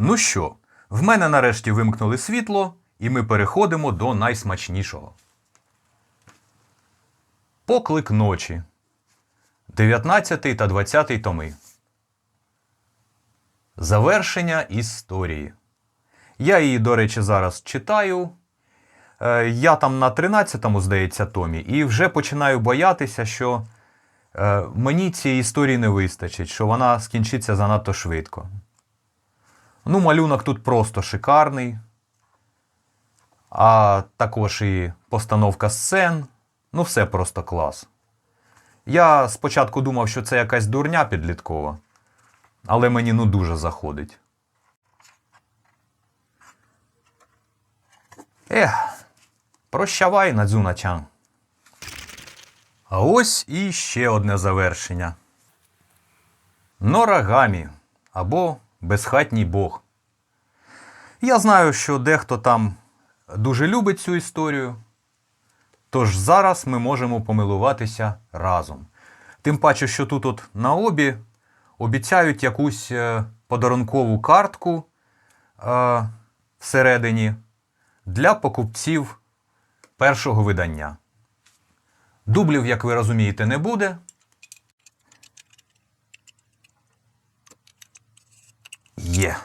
Ну що, в мене нарешті вимкнули світло, і ми переходимо до найсмачнішого. Поклик ночі. 19 та 20 томи. Завершення історії. Я її, до речі, зараз читаю. Е, Я там на 13-му, здається, томі, і вже починаю боятися, що е, мені цієї історії не вистачить, що вона скінчиться занадто швидко. Ну, малюнок тут просто шикарний. А також і постановка сцен. Ну, все просто клас. Я спочатку думав, що це якась дурня підліткова, але мені ну дуже заходить. Ех, прощавай, Надзуна-чан. А ось і ще одне завершення. Норагамі або безхатній Бог. Я знаю, що дехто там дуже любить цю історію. Тож зараз ми можемо помилуватися разом. Тим паче, що тут от на обі обіцяють якусь е, подарункову картку е, всередині для покупців першого видання. Дублів, як ви розумієте, не буде. Є.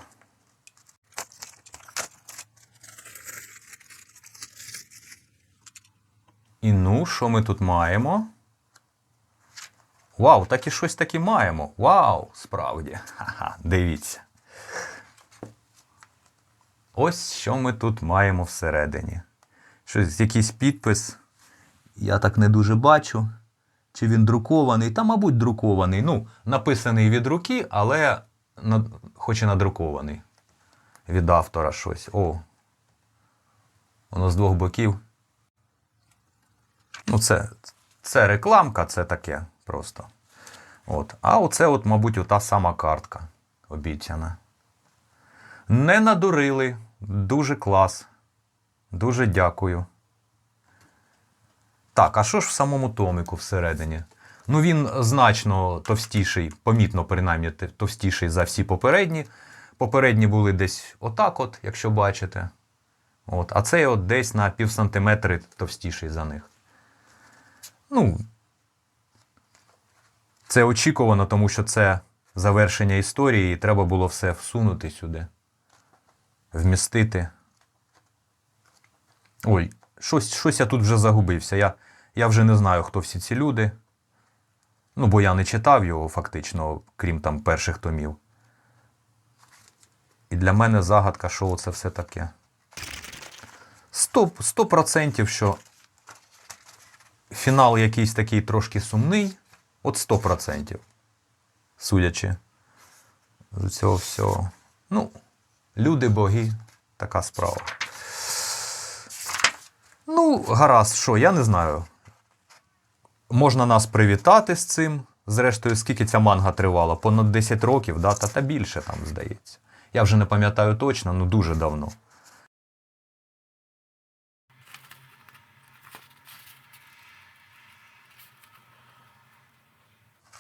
І ну, що ми тут маємо? Вау, так і щось таки маємо. Вау, справді. Ха-ха, дивіться. Ось що ми тут маємо всередині. Щось, якийсь підпис. Я так не дуже бачу. Чи він друкований? Та, мабуть, друкований. Ну, написаний від руки, але на... хоч і надрукований. Від автора щось. О. Воно з двох боків. Ну, це, це рекламка, це таке просто. От. А оце, от, мабуть, ота сама картка обіцяна. Не надурили. Дуже клас. Дуже дякую. Так, а що ж в самому томику всередині? Ну, він значно товстіший, помітно, принаймні, товстіший за всі попередні. Попередні були десь отак, от, якщо бачите. От, а цей от десь на пів сантиметри товстіший за них. Ну, це очікувано, тому що це завершення історії, і треба було все всунути сюди, вмістити. Ой, щось, щось я тут вже загубився. Я, я вже не знаю, хто всі ці люди. Ну, бо я не читав його фактично, крім там перших томів. І для мене загадка, що це все таке. Сто, сто процентів, що фінал якийсь такий трошки сумний. От 100%. Судячи з цього всього. Ну, люди, боги, така справа. Ну, гаразд, що, я не знаю. Можна нас привітати з цим. Зрештою, скільки ця манга тривала? Понад 10 років, да? та, та більше там, здається. Я вже не пам'ятаю точно, ну дуже давно.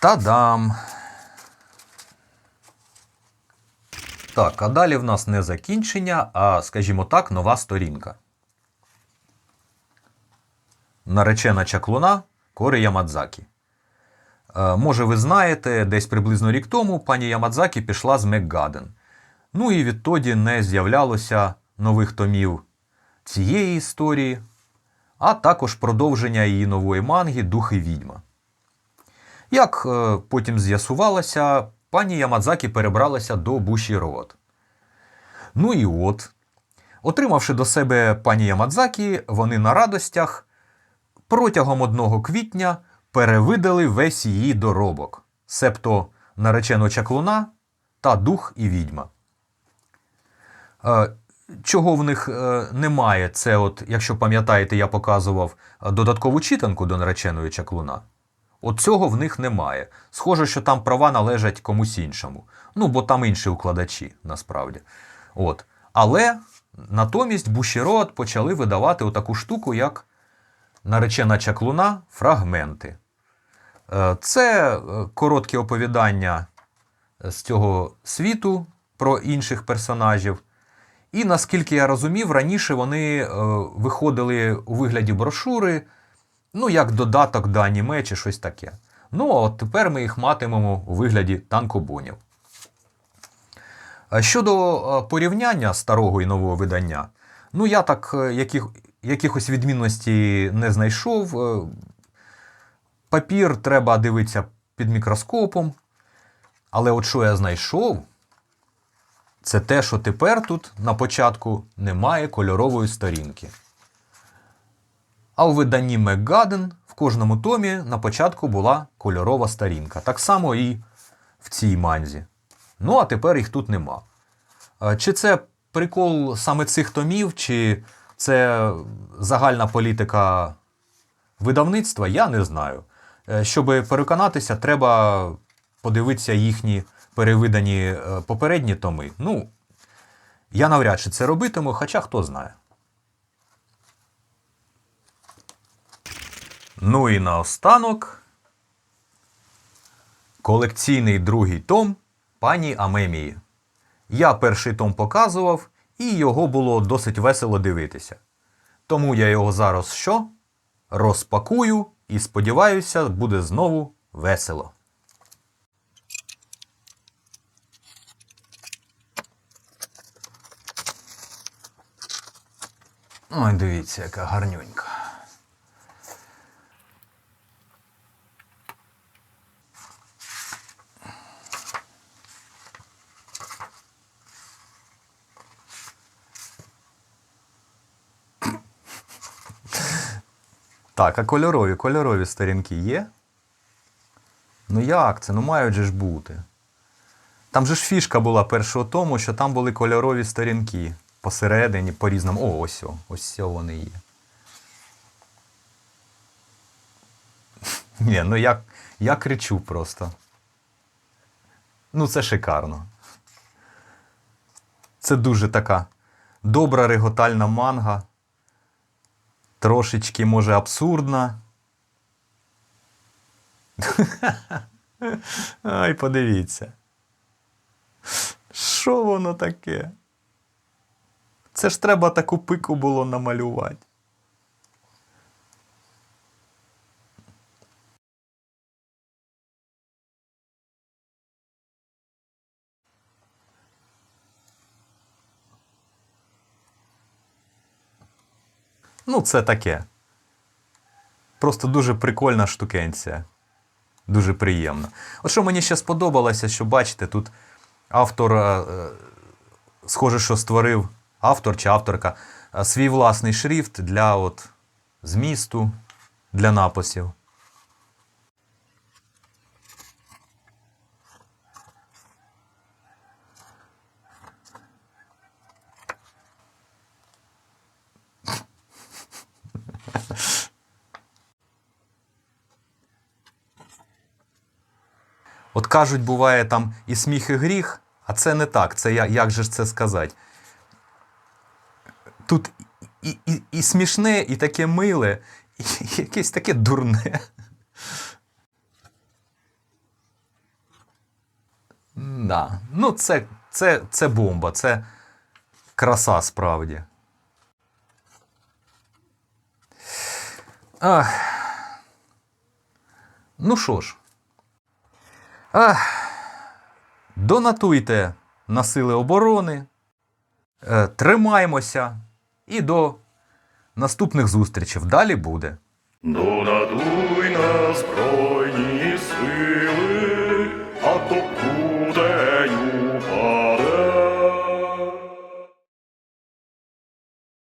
Та-дам! Так, а далі в нас не закінчення, а, скажімо так, нова сторінка. Наречена чаклуна Кори Ямадзакі. Е, може, ви знаєте, десь приблизно рік тому пані Ямадзакі пішла з Мекгаден. Ну і відтоді не з'являлося нових томів цієї історії, а також продовження її нової манги Дух і відьма. Як е, потім з'ясувалося, пані Ямадзакі перебралася до Буші Рот. Ну і от, отримавши до себе пані Ямадзакі, вони на радостях протягом одного квітня перевидали весь її доробок, себто наречену чаклуна та дух і відьма. Е, Чого в них е, немає, це, от, якщо пам'ятаєте, я показував додаткову читанку до нареченої чаклуна. От цього в них немає. Схоже, що там права належать комусь іншому. Ну, бо там інші укладачі, насправді. От. Але натомість Бушірот почали видавати отаку штуку, як наречена чаклуна фрагменти. Е, Це е, короткі оповідання з цього світу, про інших персонажів. І наскільки я розумів, раніше вони е, виходили у вигляді брошури, ну, як додаток до аніме чи щось таке. Ну, а от тепер ми їх матимемо у вигляді танкобонів. Щодо порівняння старого і нового видання, ну я так е, яких, якихось відмінностей не знайшов. Е, Папір треба дивитися під мікроскопом. Але от що я знайшов, це те, що тепер тут на початку немає кольорової сторінки. А у виданні Мегаден в кожному томі на початку була кольорова сторінка. Так само і в цій манзі. Ну, а тепер їх тут нема. Е, Чи це прикол саме цих томів, чи це загальна політика видавництва, я не знаю. Е, Щоб переконатися, треба подивитися їхні перевидані е, попередні томи. Ну, я навряд чи це робитиму, хоча хто знає. Ну і наостанок колекційний другий том пані Амемії. Я перший том показував, і його було досить весело дивитися. Тому я його зараз що? Розпакую і сподіваюся, буде знову весело. Ой, дивіться, яка гарнюнька. Так, а кольорові, кольорові сторінки є? Ну як це? Ну мають же ж бути. Там же ж фішка була першого тому, що там були кольорові сторінки посередині, по різному. О, ось ось о вони є. Ні, ну я, я кричу просто. Ну, це шикарно. Це дуже така добра реготальна манга. Трошечки, може, абсурдна. Ай, подивіться. Що воно таке? Це ж треба таку пику було намалювати. Ну, це таке. Просто дуже прикольна штукенція. Дуже приємно. От що мені ще сподобалося, що бачите, тут автор, е, е, схоже, що створив автор чи авторка е, свій власний шрифт для от, змісту, для написів. От кажуть, буває там і сміх, і гріх, а це не так. Це як же ж це сказати? Тут і, і, і смішне, і таке миле, і якесь таке дурне. Да. Ну, це, це, це бомба, це краса справді. Ах. Ну що ж. Ах, донатуйте на сили оборони, е, тримаймося і до наступних зустрічей. Далі буде. Донатуй.